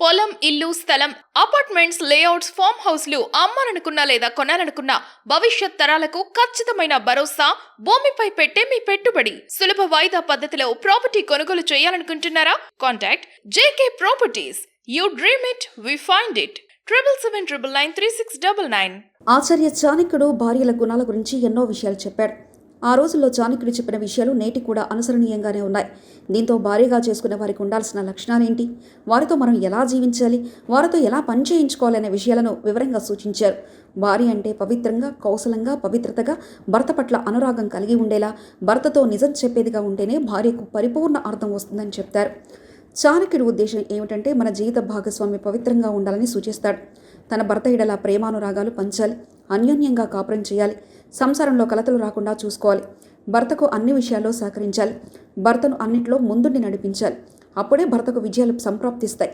పొలం ఇల్లు స్థలం అపార్ట్మెంట్స్ లేఅవుట్స్ ఫామ్ హౌస్లు అమ్మాలనుకున్నా లేదా కొనాలనుకున్నా భవిష్యత్ తరాలకు ఖచ్చితమైన భరోసా భూమిపై పెట్టే మీ పెట్టుబడి. సులభ వాయిదా పద్ధతిలో ప్రాపర్టీ కొనుగోలు చేయాలనుకుంటున్నారా? Contact JK properties. You dream it we find it. Triple seven triple nine three six double nine. Acharya చాణిక్యుడు భార్యల గుణాల గురించి ఎన్నో విషయాలు చెప్పాడు. ఆ రోజుల్లో చాణక్యుడు చెప్పిన విషయాలు నేటి కూడా అనుసరణీయంగానే ఉన్నాయి. దీంతో భార్యగా చేసుకునే వారికి ఉండాల్సిన లక్షణాలేంటి? వారితో మనం ఎలా జీవించాలి? వారితో ఎలా పని చేయించుకోవాలనే విషయాలను వివరంగా సూచించారు. భార్య అంటే పవిత్రంగా కౌశలంగా పవిత్రతగా భర్త పట్ల అనురాగం కలిగి ఉండేలా భర్తతో నిజం చెప్పేదిగా ఉంటేనే భార్యకు పరిపూర్ణ అర్థం వస్తుందని చెప్తారు. చాణక్యుడి ఉద్దేశం ఏమిటంటే మన జీవిత భాగస్వామి పవిత్రంగా ఉండాలని సూచిస్తాడు. తన భర్త ఎడల ప్రేమానురాగాలు పంచాలి. అన్యోన్యంగా కాపురం చేయాలి. సంసారంలో కలతలు రాకుండా చూసుకోవాలి. భర్తకు అన్ని విషయాల్లో సహకరించాలి. భర్తను అన్నిట్లో ముందుండి నడిపించాలి. అప్పుడే భర్తకు విజయాలు సంప్రాప్తిస్తాయి.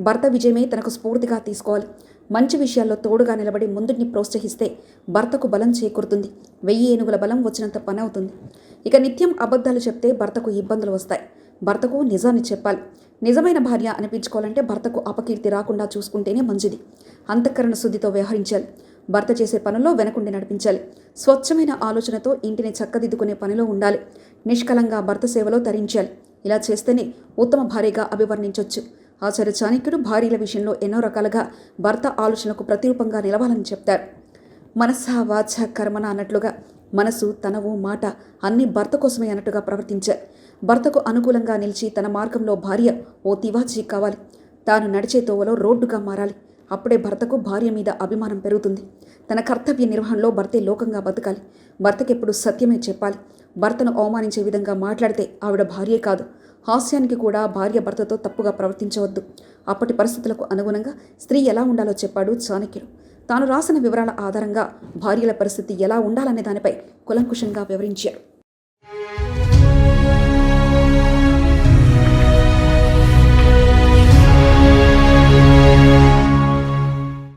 భర్త విజయమే తనకు స్ఫూర్తిగా తీసుకోవాలి. మంచి విషయాల్లో తోడుగా నిలబడి ముందుని ప్రోత్సహిస్తే భర్తకు బలం చేకూరుతుంది. వెయ్యి ఏనుగుల బలం వచ్చినంత పని అవుతుంది. ఇక నిత్యం అబద్ధాలు చెప్తే భర్తకు ఇబ్బందులు వస్తాయి. భర్తకు నిజాన్ని చెప్పాలి. నిజమైన భార్య అనిపించుకోవాలంటే భర్తకు అపకీర్తి రాకుండా చూసుకుంటేనే మంచిది. అంతఃకరణ శుద్ధితో వ్యవహరించాలి. భర్త చేసే పనుల్లో వెనకుండి నడిపించాలి. స్వచ్ఛమైన ఆలోచనతో ఇంటిని చక్కదిద్దుకునే పనిలో ఉండాలి. నిష్కలంగా భర్త సేవలో తరించాలి. ఇలా చేస్తేనే ఉత్తమ భార్యగా అభివర్ణించవచ్చు ఆచార్య చాణక్యుడు భార్యల విషయంలో ఎన్నో రకాలుగా భర్త ఆలోచనకు ప్రతిరూపంగా నిలవాలని చెప్తారు. మనస్స వాచ కర్మన అన్నట్లుగా మనసు తనవు మాట అన్ని భర్త కోసమే అన్నట్టుగా ప్రవర్తించారు భర్తకు అనుకూలంగా నిలిచి తన మార్గంలో భార్య ఓ తివాచి కావాలి. తాను నడిచే తోవలో రోడ్డుగా మారాలి. అప్పుడే భర్తకు భార్య మీద అభిమానం పెరుగుతుంది. తన కర్తవ్య నిర్వహణలో భర్తే లోకంగా బతకాలి. భర్తకెప్పుడు సత్యమే చెప్పాలి. భర్తను అవమానించే విధంగా మాట్లాడితే ఆవిడ భార్యే కాదు. హాస్యానికి కూడా భార్య భర్తతో తప్పుగా ప్రవర్తించవద్దు. అప్పటి పరిస్థితులకు అనుగుణంగా స్త్రీ ఎలా ఉండాలో చెప్పాడు చాణక్యుడు. తాను రాసిన వివరాల ఆధారంగా భార్యల పరిస్థితి ఎలా ఉండాలనే దానిపై కులంకుషంగా వివరించారు